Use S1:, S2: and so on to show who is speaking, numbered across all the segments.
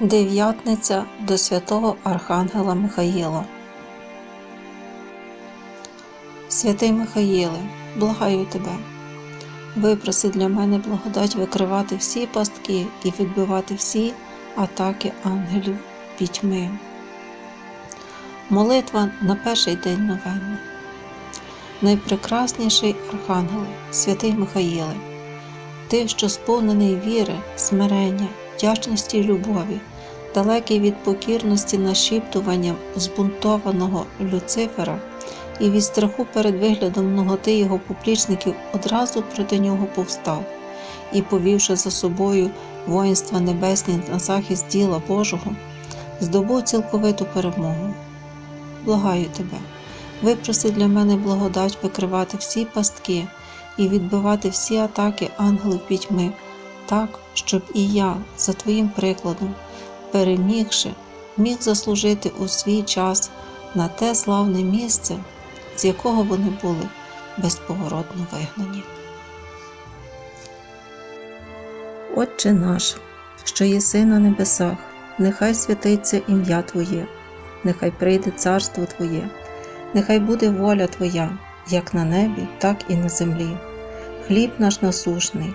S1: Дев'ятниця до святого Архангела Михаїла. Святий Михаїле, благаю тебе, випроси для мене благодать викривати всі пастки і відбивати всі атаки ангелів пітьми. Молитва на перший день новенни. Найпрекрасніший Архангеле, святий Михаїле, ти, що сповнений віри, смирення, вдячності й любові, далекий від покірності нашіптуванням збунтованого Люцифера і від страху перед виглядом ноготи його поплічників одразу проти нього повстав і, повівши за собою воїнства небесні на захист діла Божого, здобув цілковиту перемогу. Благаю тебе, випроси для мене благодать викривати всі пастки і відбивати всі атаки ангелів пітьми, так, щоб і я, за Твоїм прикладом, перемігши, міг заслужити у свій час на те славне місце, з якого вони були безповоротно вигнані. Отче наш, що єси на небесах, нехай святиться ім'я Твоє, нехай прийде царство Твоє, нехай буде воля Твоя, як на небі, так і на землі. Хліб наш насушний,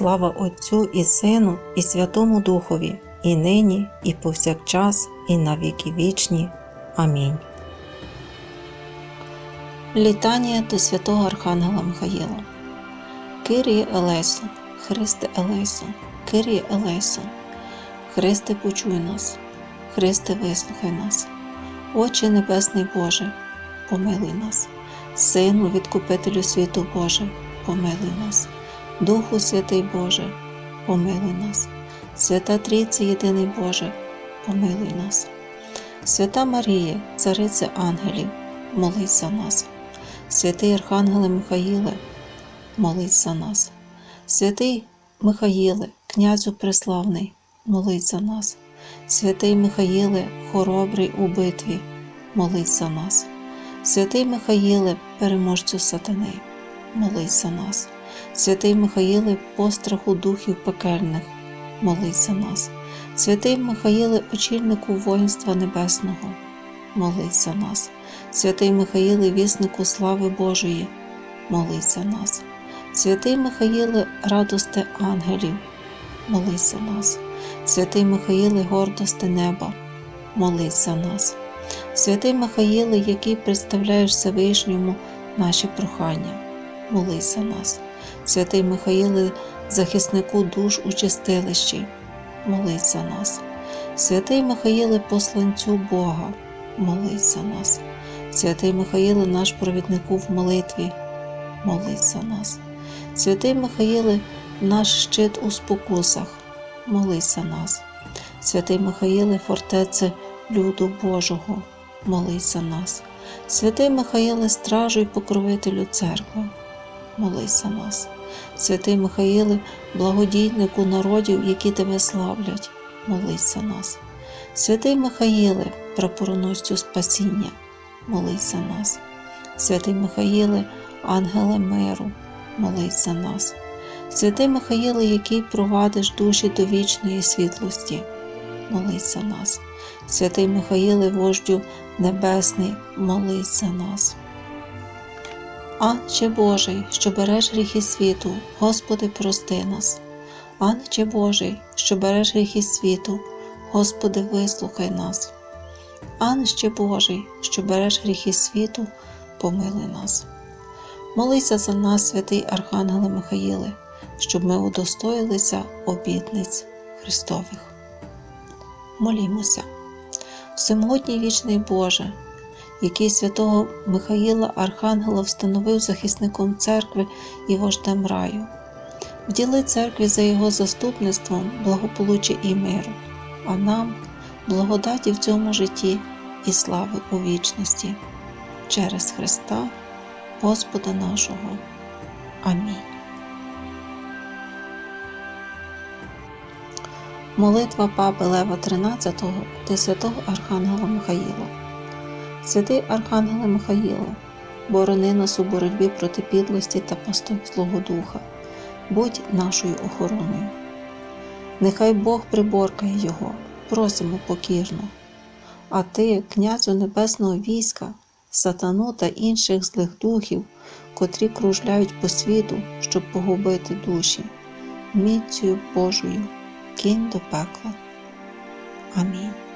S1: Слава Отцю і Сину, і Святому Духові, і нині, і повсякчас, і на віки вічні. Амінь. Літання до святого Архангела Михаїла. Киріє Елесо, Христе Елесо, Киріє Елесо, Христе, почуй нас, Христе, вислухай нас, Отче Небесний Боже, помилуй нас, Сину, Відкупителю світу Боже, помилуй нас, Духу Святий Боже, помилуй нас, Свята Трійці Єдиний Боже, помилуй нас. Свята Марія, Цариця Ангелів, молись за нас. Святий Архангеле Михаїле, молись за нас. Святий Михаїле, князю Преславний, молись за нас. Святий Михаїле, хоробрий у битві, молись за нас. Святий Михаїле, переможцю сатани, молись за нас. Святий Михаїле, постраху духів пекельних, молись за нас. Святий Михаїле, очільнику воїнства небесного, молись за нас. Святий Михаїле, віснику слави Божої, молись за нас. Святий Михаїле, радости ангелів, молись за нас. Святий Михаїле, гордости неба, молись за нас. Святий Михаїле, який представляєш Всевишньому наші прохання, молись за нас. Святий Михаїле, захиснику душ у чистилищі, молись за нас. Святий Михаїле, посланцю Бога, молись за нас. Святий Михаїле, наш провіднику в молитві, молись за нас. Святий Михаїле, наш щит у спокусах, молись за нас. Святий Михаїле, фортеце люду Божого, молись за нас. Святий Михаїле, стражу й покровителю церкви, молись за нас. Святий Михаїле, благодійнику народів, які тебе славлять, молись нас. Святий Михаїле, прапороносцю спасіння, молись нас. Святий Михаїле, ангеле миру, молись нас. Святий Михаїле, який провадиш душі до вічної світлості, молись за нас. Святий Михаїле, вождю Небесний, молись за нас. Анче Божий, що береш гріхи світу, Господи, прости нас. Анче Божий, що береш гріхи світу, Господи, вислухай нас. Анче Божий, що береш гріхи світу, помилуй нас. Молися за нас, святий Архангеле Михаїле, щоб ми удостоїлися обітниць Христових. Молімося, Всемогутній вічний Боже, який святого Михаїла Архангела встановив захисником церкви і вождем раю. Вділи церкві за його заступництвом благополуччя і миру, а нам благодаті в цьому житті і слави у вічності через Христа, Господа нашого. Амінь. Молитва Папи Лева XIII до святого Архангела Михаїла. Святий Архангеле Михаїле, борони нас у боротьбі проти підлості та пасток Злого Духа, будь нашою охороною. Нехай Бог приборкає його, просимо покірно. А ти, князю небесного війська, сатану та інших злих духів, котрі кружляють по світу, щоб погубити душі, міцю Божою кинь до пекла. Амінь.